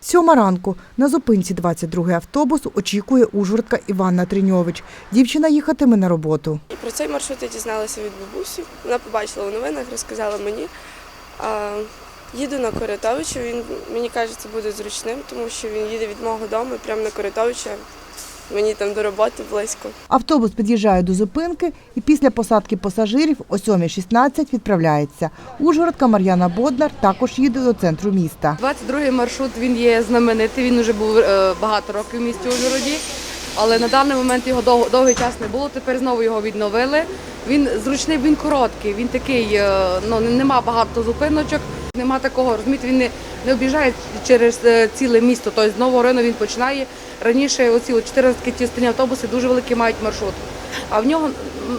Сьома ранку на зупинці 22-й автобус очікує ужгородка Іванна Триньович. Дівчина їхатиме на роботу. Про цей маршрут я дізналася від бабусі. Вона побачила у новинах, розказала мені. А, їду на Корятовича, він мені каже, це буде зручним, тому що він їде від мого дому прямо на Корятовича. Мені там до роботи близько. Автобус під'їжджає до зупинки і після посадки пасажирів о 7.16 відправляється. Ужгородка Мар'яна Боднар також їде до центру міста. 22-й маршрут він є знаменитий. Він вже був е, багато років в місті Ужгороді, але на даний момент його дов- довгий час не було. Тепер знову його відновили. Він зручний, він короткий. Він такий, е, ну нема багато зупиночок. Нема такого, розумієте, він не, не об'їжджає через е, ціле місто. Тобто з нового району він починає. Раніше оці от 14 ті останні автобуси дуже великий мають маршрут. А в нього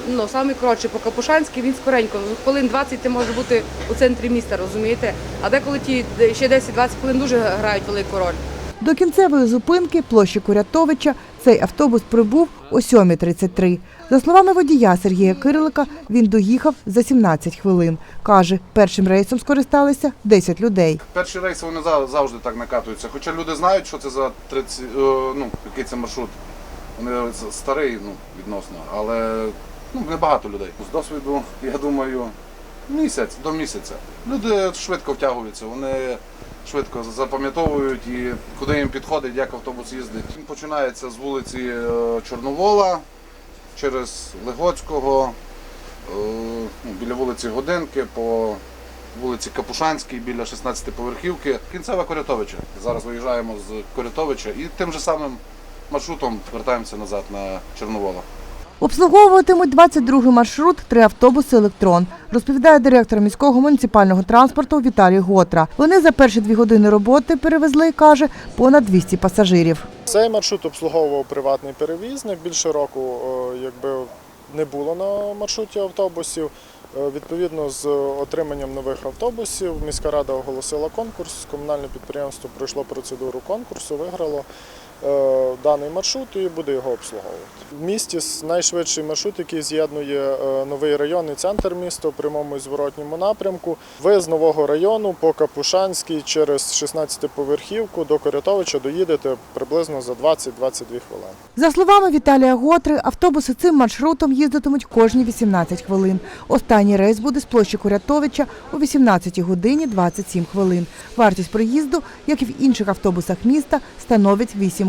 ну, саме коротше по Капушанській він скоренько. Хвилин 20 ти можеш бути у центрі міста, розумієте? А деколи ті е, ще 10-20 хвилин дуже грають велику роль. До кінцевої зупинки площі Курятовича цей автобус прибув о 7.33. За словами водія Сергія Кирилика, він доїхав за 17 хвилин. Каже, першим рейсом скористалися 10 людей. Перші рейси вони зав- завжди так накатуються. Хоча люди знають, що це за 30, е, ну, який це маршрут. Вони старий ну, відносно, але ну, небагато людей. З досвіду, я думаю, місяць до місяця. Люди швидко втягуються, вони швидко запам'ятовують і куди їм підходить, як автобус їздить. Він починається з вулиці е, Чорновола через Легоцького, е, ну, біля вулиці Годинки, по вулиці Капушанській біля 16-поверхівки. Кінцева Корятовича. Зараз виїжджаємо з Корятовича і тим же самим маршрутом вертаємося назад на Чорновола. Обслуговуватимуть 22-й маршрут три автобуси «Електрон», розповідає директор міського муніципального транспорту Віталій Готра. Вони за перші дві години роботи перевезли, каже, понад 200 пасажирів. Цей маршрут обслуговував приватний перевізник. Більше року якби не було на маршруті автобусів. Е, Відповідно, з отриманням нових автобусів міська рада оголосила конкурс. Комунальне підприємство пройшло процедуру конкурсу, виграло е, даний маршрут і буде його обслуговувати. В місті найшвидший маршрут, який з'єднує е, новий район і центр міста в прямому і зворотньому напрямку. Ви з нового району по Капушанській через 16-поверхівку до Корятовича доїдете приблизно за 20-22 хвилини. За словами Віталія Готри, автобуси цим маршрутом їздитимуть кожні 18 хвилин. Останній рейс буде з площі Курятовича о 18 годині 27 хвилин. Вартість проїзду, як і в інших автобусах міста, становить 8